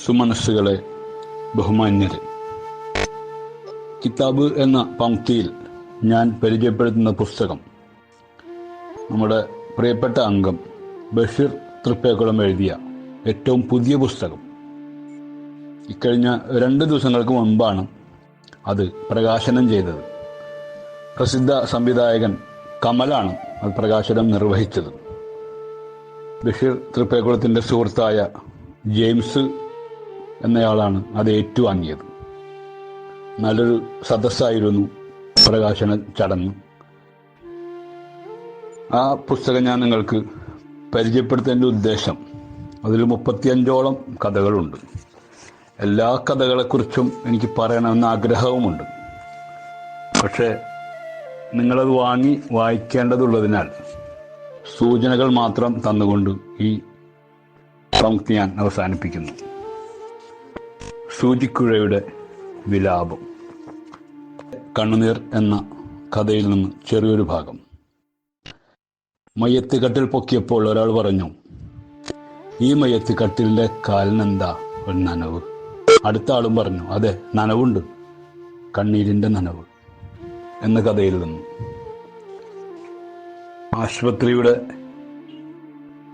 സുമനസ്സുകളെ ബഹുമാന്യരെ. കിതാബ് എന്ന പംക്തിയിൽ ഞാൻ പരിചയപ്പെടുത്തുന്ന പുസ്തകം നമ്മുടെ പ്രിയപ്പെട്ട അംഗം ബഷീർ തൃപ്പേക്കുളം എഴുതിയ ഏറ്റവും പുതിയ പുസ്തകം. ഇക്കഴിഞ്ഞ രണ്ട് ദിവസങ്ങൾക്ക് മുൻപാണ് അത് പ്രകാശനം ചെയ്തത്. പ്രസിദ്ധ സംവിധായകൻ കമലാണ് അത് പ്രകാശനം നിർവഹിച്ചത്. ബഷീർ തൃപ്പേക്കുളത്തിന്റെ സുഹൃത്തായ ജെയിംസ് എന്നയാളാണ് അത് ഏറ്റുവാങ്ങിയത്. നല്ലൊരു സദസ്സായിരുന്നു പ്രകാശന ചടങ്ങ്. ആ പുസ്തകം ഞാൻ നിങ്ങൾക്ക് പരിചയപ്പെടുത്തേണ്ട ഉദ്ദേശം അതിൽ മുപ്പത്തിയഞ്ചോളം കഥകളുണ്ട്. എല്ലാ കഥകളെക്കുറിച്ചും എനിക്ക് പറയണമെന്ന ആഗ്രഹവുമുണ്ട്. പക്ഷേ നിങ്ങളത് വാങ്ങി വായിക്കേണ്ടതുള്ളതിനാൽ സൂചനകൾ മാത്രം തന്നുകൊണ്ട് ഈ പങ്ക്തി ഞാൻ അവസാനിപ്പിക്കുന്നു. സൂചിക്കുഴയുടെ വിലാപം. കണ്ണുനീർ എന്ന കഥയിൽ നിന്ന് ചെറിയൊരു ഭാഗം. മയ്യത്ത് കട്ടിൽ പൊക്കിയപ്പോൾ ഒരാൾ പറഞ്ഞു ഈ മയ്യത്ത് കട്ടിലിന്റെ കാലിനെന്താ ഒരു നനവ്? അടുത്ത ആളും പറഞ്ഞു അതെ നനവുണ്ട് കണ്ണീരിന്റെ നനവ് എന്ന കഥയിൽ നിന്ന്. ആശുപത്രിയുടെ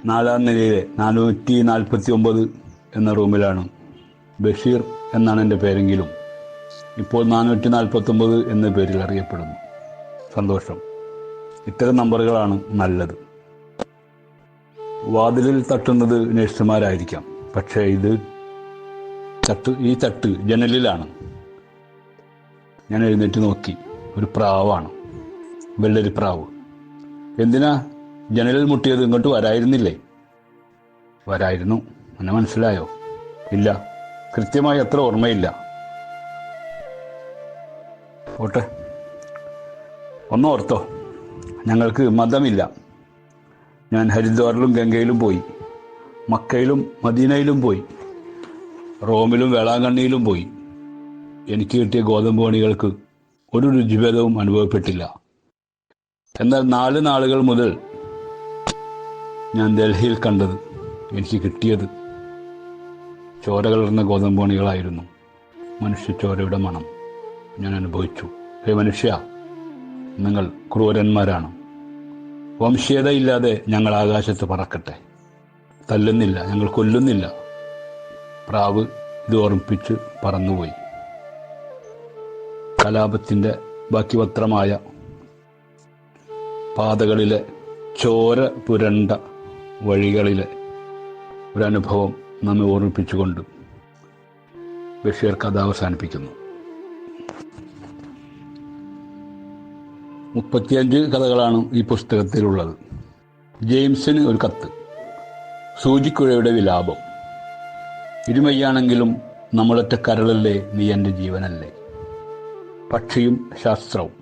നാലാം നിലയിലെ നാനൂറ്റി നാൽപ്പത്തി ഒമ്പത് എന്ന റൂമിലാണ് ബഷീർ എന്നാണ് എന്റെ പേരെങ്കിലും. ഇപ്പോൾ നാനൂറ്റി നാൽപ്പത്തി ഒമ്പത് എന്ന പേരിൽ അറിയപ്പെടുന്നു. സന്തോഷം. ഇത്തരം നമ്പറുകളാണ് നല്ലത്. വാതിലിൽ തട്ടുന്നത് നഴ്സുമാരായിരിക്കാം പക്ഷേ ഇത് തട്ട് ഈ തട്ട് ജനലിലാണ്. ഞാൻ എഴുന്നേറ്റ് നോക്കി. ഒരു പ്രാവാണ്. വെള്ളരി പ്രാവ്. എന്തിനാ ജനലിൽ മുട്ടിയത്? ഇങ്ങോട്ട് വരായിരുന്നില്ലേ? വരായിരുന്നു. എന്നെ മനസ്സിലായോ? ഇല്ല. കൃത്യമായി അത്ര ഓർമ്മയില്ല. ഓട്ടെ ഒന്നോർത്തോ ഞങ്ങൾക്ക് മതമില്ല. ഞാൻ ഹരിദ്വാറിലും ഗംഗയിലും പോയി. മക്കയിലും മദീനയിലും പോയി. റോമിലും വേളാങ്കണ്ണിയിലും പോയി. എനിക്ക് കിട്ടിയ ഗോതമ്പ് പണികൾക്ക് ഒരു രുചിഭേദവും അനുഭവപ്പെട്ടില്ല. എന്നാൽ നാല് നാളുകൾ മുതൽ ഞാൻ ഡൽഹിയിൽ കണ്ടത് എനിക്ക് കിട്ടിയത് ചോര കലർന്ന ഗോതമ്പോണികളായിരുന്നു മനുഷ്യ ചോരയുടെ മണം. ഞാൻ അനുഭവിച്ചു. ഹേ മനുഷ്യ നിങ്ങൾ ക്രൂരന്മാരാണ്. വംശീയതയില്ലാതെ ഞങ്ങൾ ആകാശത്ത് പറക്കട്ടെ. തല്ലുന്നില്ല ഞങ്ങൾ കൊല്ലുന്നില്ല. പ്രാവ് ഇത് ഓർമ്മിപ്പിച്ച് പറന്നുപോയി. കലാപത്തിന്റെ ബാക്കി പത്രമായ പാതകളിലെ ചോര പുരണ്ട വഴികളിലെ ഒരനുഭവം നമ്മെ ഓർമ്മിപ്പിച്ചുകൊണ്ട് ബഷീർ കഥ അവസാനിപ്പിക്കുന്നു. മുപ്പത്തിയഞ്ച് കഥകളാണ് ഈ പുസ്തകത്തിലുള്ളത്. ജെയിംസിന് ഒരു കത്ത്. സൂചിക്കുഴയുടെ വിലാപം. ഇരുമയ്യാണെങ്കിലും നമ്മളൊറ്റ കരളല്ലേ നീ എന്റെ ജീവനല്ലേ? പക്ഷിയും ശാസ്ത്രവും.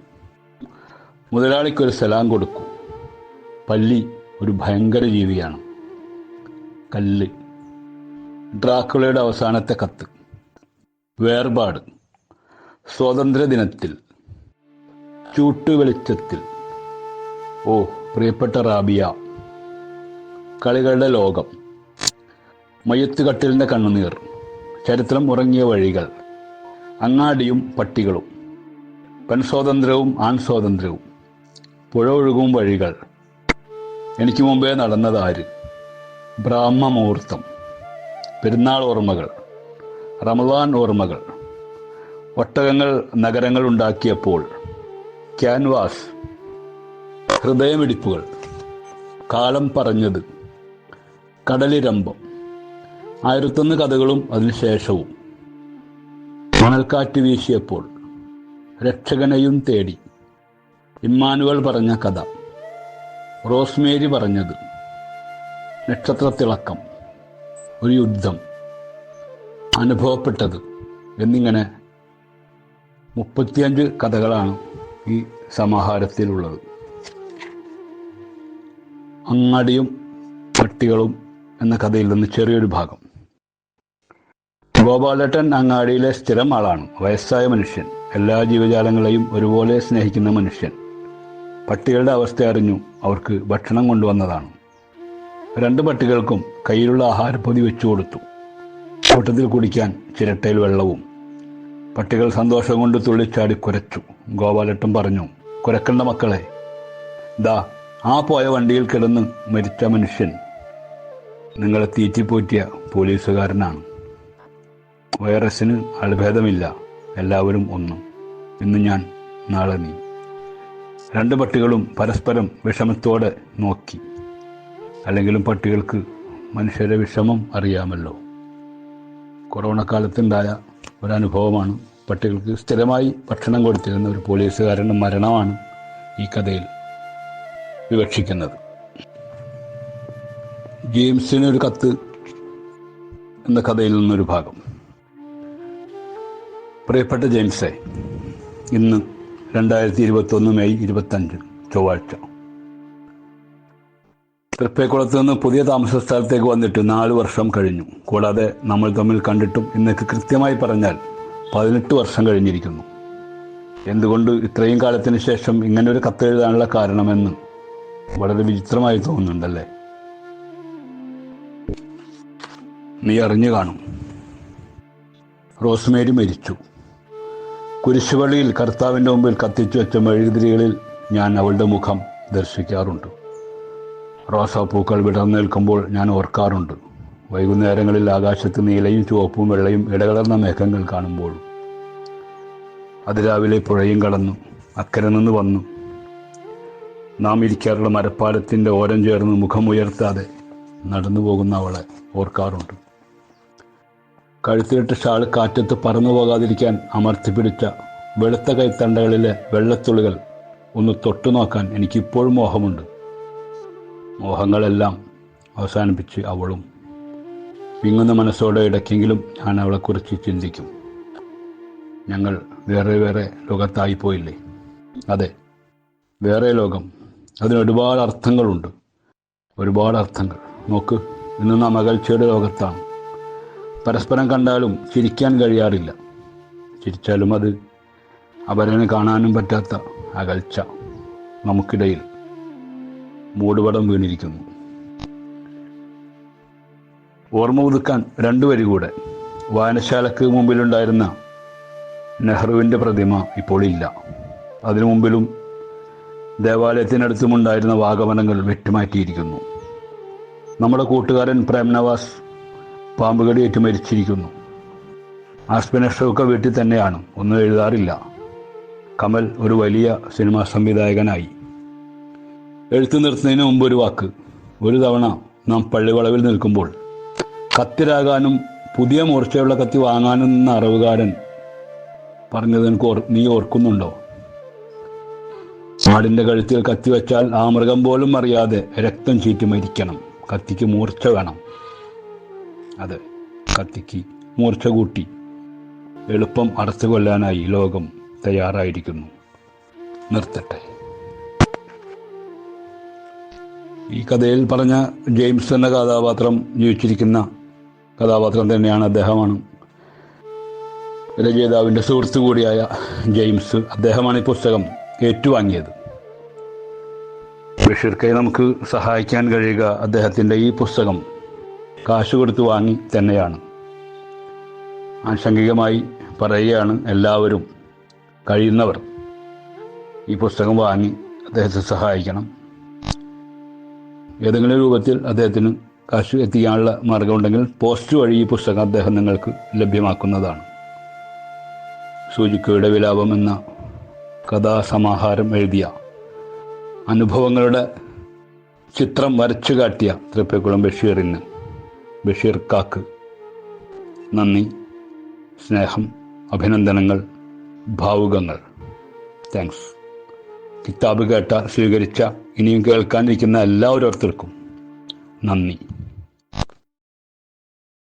മുതലാളിക്കൊരു സലാം കൊടുക്കൂ. പല്ലി ഒരു ഭയങ്കര ജീവിയാണ്. കല്ല്. ഡ്രാക്കുളയുടെ അവസാനത്തെ കത്ത്. വേർപാട്. സ്വാതന്ത്ര്യ ദിനത്തിൽ ചൂട്ടു വെളിച്ചത്തിൽ ഓ പ്രിയപ്പെട്ട റാബിയ. കളികളുടെ ലോകം. മയ്യത്തുകട്ടിലിന്റെ കണ്ണുനീർ. ചരിത്രം ഉറങ്ങിയ വഴികൾ. അങ്ങാടിയും പട്ടികളും. പെൺസ്വാതന്ത്ര്യവും ആൺ സ്വാതന്ത്ര്യവും പുഴ ഒഴുകും വഴികൾ. എനിക്ക് മുമ്പേ നടന്നതാര്? ബ്രാഹ്മമുഹൂർത്തം. പെരുന്നാൾ ഓർമ്മകൾ റമദാൻ ഓർമ്മകൾ ഒട്ടകങ്ങൾ നഗരങ്ങൾ ഉണ്ടാക്കിയപ്പോൾ ക്യാൻവാസ് ഹൃദയമിടിപ്പുകൾ കാലം പറഞ്ഞത് കടലിരമ്പം ആയിരത്തൊന്ന് കഥകളും അതിനുശേഷവും മണൽക്കാറ്റ് വീശിയപ്പോൾ രക്ഷകനെയും തേടി ഇമ്മാനുവൽ പറഞ്ഞ കഥ റോസ്മേരി പറഞ്ഞത് നക്ഷത്രത്തിളക്കം. ഒരു യുദ്ധം അനുഭവപ്പെട്ടത്. എന്നിങ്ങനെ മുപ്പത്തിയഞ്ച് കഥകളാണ് ഈ സമാഹാരത്തിലുള്ളത്. അങ്ങാടിയും പട്ടികളും എന്ന കഥയിൽ നിന്ന് ചെറിയൊരു ഭാഗം. ഗോപാലേട്ടൻ അങ്ങാടിയിലെ സ്ഥിരം ആളാണ്. വയസ്സായ മനുഷ്യൻ. എല്ലാ ജീവജാലങ്ങളെയും ഒരുപോലെ സ്നേഹിക്കുന്ന മനുഷ്യൻ. പട്ടികളുടെ അവസ്ഥ അറിഞ്ഞു അവർക്ക് ഭക്ഷണം കൊണ്ടുവന്നതാണ്. രണ്ട് പട്ടികൾക്കും കയ്യിലുള്ള ആഹാരപ്പൊതി വെച്ചു കൊടുത്തു. കൂട്ടത്തിൽ കുടിക്കാൻ ചിരട്ടയിൽ വെള്ളവും. പട്ടികൾ സന്തോഷം കൊണ്ട് തുള്ളിച്ചാടി കുരച്ചു. ഗോപാലട്ടൻ പറഞ്ഞു കുരക്കണ്ട മക്കളെ. ദാ ആ പോയ വണ്ടിയിൽ കിടന്ന് മരിച്ച മനുഷ്യൻ. നിങ്ങളെ തീറ്റിപ്പോറ്റിയ പോലീസുകാരനാണ്. വൈറസിന് അൾഭേദമില്ല എല്ലാവരും ഒന്നും. ഇന്ന് ഞാൻ നാളെ നീ. രണ്ട് പട്ടികളും പരസ്പരം വിഷമത്തോടെ നോക്കി. അല്ലെങ്കിലും പട്ടികൾക്ക് മനുഷ്യരെ വിഷമം അറിയാമല്ലോ. കൊറോണ കാലത്തുണ്ടായ ഒരനുഭവമാണ് പട്ടികൾക്ക് സ്ഥിരമായി ഭക്ഷണം കൊടുത്തിരുന്ന ഒരു പോലീസുകാരന്റെ മരണമാണ് ഈ കഥയിൽ വിവക്ഷിക്കുന്നത്. ജെയിംസിന് ഒരു കത്ത് എന്ന കഥയിൽ നിന്നൊരു ഭാഗം. പ്രിയപ്പെട്ട ജെയിംസെ ഇന്ന് രണ്ടായിരത്തി ഇരുപത്തൊന്ന് മെയ് ഇരുപത്തഞ്ച് ചൊവ്വാഴ്ച. തൃപ്പേക്കുളത്ത് നിന്ന് പുതിയ താമസ സ്ഥലത്തേക്ക് വന്നിട്ട് നാല് വർഷം കഴിഞ്ഞു. കൂടാതെ നമ്മൾ തമ്മിൽ കണ്ടിട്ടും ഇന്നേക്ക് കൃത്യമായി പറഞ്ഞാൽ പതിനെട്ട് വർഷം കഴിഞ്ഞിരിക്കുന്നു. എന്തുകൊണ്ട് ഇത്രയും കാലത്തിന് ശേഷം ഇങ്ങനെ ഒരു കത്ത് എഴുതാനുള്ള കാരണമെന്ന് വളരെ വിചിത്രമായി തോന്നുന്നുണ്ടല്ലേ? നീ അറിഞ്ഞു കാണും. റോസ്മേരി മരിച്ചു. കുരിശുവള്ളിയിൽ കർത്താവിന്റെ മുമ്പിൽ കത്തിച്ചു വെച്ച മെഴുകുതിരികളിൽ ഞാൻ അവളുടെ മുഖം ദർശിക്കാറുണ്ട്. റോസാപ്പൂക്കൾ വിടർന്നു നിൽക്കുമ്പോൾ ഞാൻ ഓർക്കാറുണ്ട്. വൈകുന്നേരങ്ങളിൽ ആകാശത്ത് നീലയും ചുവപ്പും വെള്ളയും ഇടകലർന്ന മേഘങ്ങൾ കാണുമ്പോൾ. അതിരാവിലെ പുഴയും കടന്നു. അക്കരെ നിന്ന് വന്നു. നാം ഇരിക്കാറുള്ള മരപ്പാലത്തിന്റെ ഓരം ചേർന്ന് മുഖമുയർത്താതെ നടന്നു പോകുന്ന അവളെ ഓർക്കാറുണ്ട്. കഴുത്തിലിട്ട് ഷാൾ കാറ്റത്ത് പറന്നു പോകാതിരിക്കാൻ അമർത്തിപ്പിടിച്ച വെളുത്ത കൈത്തണ്ടകളിലെ വെള്ളത്തുള്ളികൾ ഒന്ന് തൊട്ടു നോക്കാൻ എനിക്കിപ്പോഴും മോഹമുണ്ട്. മോഹങ്ങളെല്ലാം അവസാനിപ്പിച്ച് അവളും വിങ്ങുന്ന മനസ്സോടെ ഇടയ്ക്കെങ്കിലും ഞാൻ അവളെക്കുറിച്ച് ചിന്തിക്കും. ഞങ്ങൾ വേറെ വേറെ ലോകത്തായി പോയില്ലേ? അതെ വേറെ ലോകം. അതിന് ഒരുപാട് അർത്ഥങ്ങളുണ്ട്. ഒരുപാട് അർത്ഥങ്ങൾ. നോക്ക് ഇന്ന് നാം അകൽച്ചയുടെ ലോകത്താണ്. പരസ്പരം കണ്ടാലും ചിരിക്കാൻ കഴിയാറില്ല. ചിരിച്ചാലും അത് അവരനെ കാണാനും പറ്റാത്ത അകൽച്ച നമുക്കിടയിൽ. മൂടുപടം വീണിരിക്കുന്നു. ഓർമ്മ പുതുക്കാൻ രണ്ടു വരി കൂടെ. വായനശാലക്ക് മുമ്പിലുണ്ടായിരുന്ന നെഹ്റുവിന്റെ പ്രതിമ ഇപ്പോൾ ഇല്ല. അതിനു മുമ്പിലും ദേവാലയത്തിനടുത്തുമുണ്ടായിരുന്ന വാഗമനങ്ങൾ വെട്ടിമാറ്റിയിരിക്കുന്നു. നമ്മുടെ കൂട്ടുകാരൻ പ്രേംനവാസ് പാമ്പുകടിയേറ്റ് മരിച്ചിരിക്കുന്നു. ആസ്പിനഷൊക്കെ വീട്ടിൽ തന്നെയാണ്. ഒന്നും എഴുതാറില്ല. കമൽ ഒരു വലിയ സിനിമാ സംവിധായകനായി. എഴുത്തു നിർത്തുന്നതിന് മുമ്പ് ഒരു വാക്ക്. ഒരു തവണ നാം പള്ളിവളവിൽ നിൽക്കുമ്പോൾ കത്തിരാകാനും പുതിയ മൂർച്ചയുള്ള കത്തി വാങ്ങാനും നിന്ന അറിവുകാരൻ പറഞ്ഞത് എനിക്ക് ഓർ നീ ഓർക്കുന്നുണ്ടോ? ആടിന്റെ കഴുത്തിൽ കത്തി വെച്ചാൽ ആ മൃഗം പോലും അറിയാതെ രക്തം ചീറ്റി മരിക്കണം. കത്തിക്ക് മൂർച്ച വേണം. അതെ കത്തിക്ക് മൂർച്ച കൂട്ടി. എളുപ്പം അടച്ചു കൊല്ലാനായി ലോകം തയ്യാറായിരിക്കുന്നു. നിർത്തട്ടെ. ഈ കഥയിൽ പറഞ്ഞ ജെയിംസ് എന്ന കഥാപാത്രം ജീവിച്ചിരിക്കുന്ന കഥാപാത്രം തന്നെയാണ് അദ്ദേഹമാണ്. രചയിതാവിന്റെ സുഹൃത്തു കൂടിയായ ജെയിംസ് അദ്ദേഹമാണ് ഈ പുസ്തകം ഏറ്റുവാങ്ങിയത്. ബഷീർക്കയെ നമുക്ക് സഹായിക്കാൻ കഴിയുക അദ്ദേഹത്തിന്റെ ഈ പുസ്തകം കാശ് കൊടുത്ത് വാങ്ങി തന്നെയാണ്. ആശങ്കികമായി പറയുകയാണ് എല്ലാവരും. കഴിയുന്നവർ ഈ പുസ്തകം വാങ്ങി അദ്ദേഹത്തെ സഹായിക്കണം. ഏതെങ്കിലും രൂപത്തിൽ അദ്ദേഹത്തിന് കാശ് എത്തിക്കാനുള്ള മാർഗമുണ്ടെങ്കിൽ പോസ്റ്റ് വഴി ഈ പുസ്തകം അദ്ദേഹം നിങ്ങൾക്ക് ലഭ്യമാക്കുന്നതാണ്. സൂചിക്കയുടെ വിലാപം എന്ന കഥാസമാഹാരം എഴുതിയ അനുഭവങ്ങളുടെ ചിത്രം വരച്ചു കാട്ടിയ തൃപ്പേക്കുളം ബഷീറിന് ബഷീർ കാക്ക്. നന്ദി സ്നേഹം അഭിനന്ദനങ്ങൾ ഭാവുകങ്ങൾ. താങ്ക്സ്. കിതാബ് കേട്ട സ്വീകരിച്ച ഇനിയും കേൾക്കാനിരിക്കുന്ന എല്ലാവരോരുത്തർക്കും നന്ദി.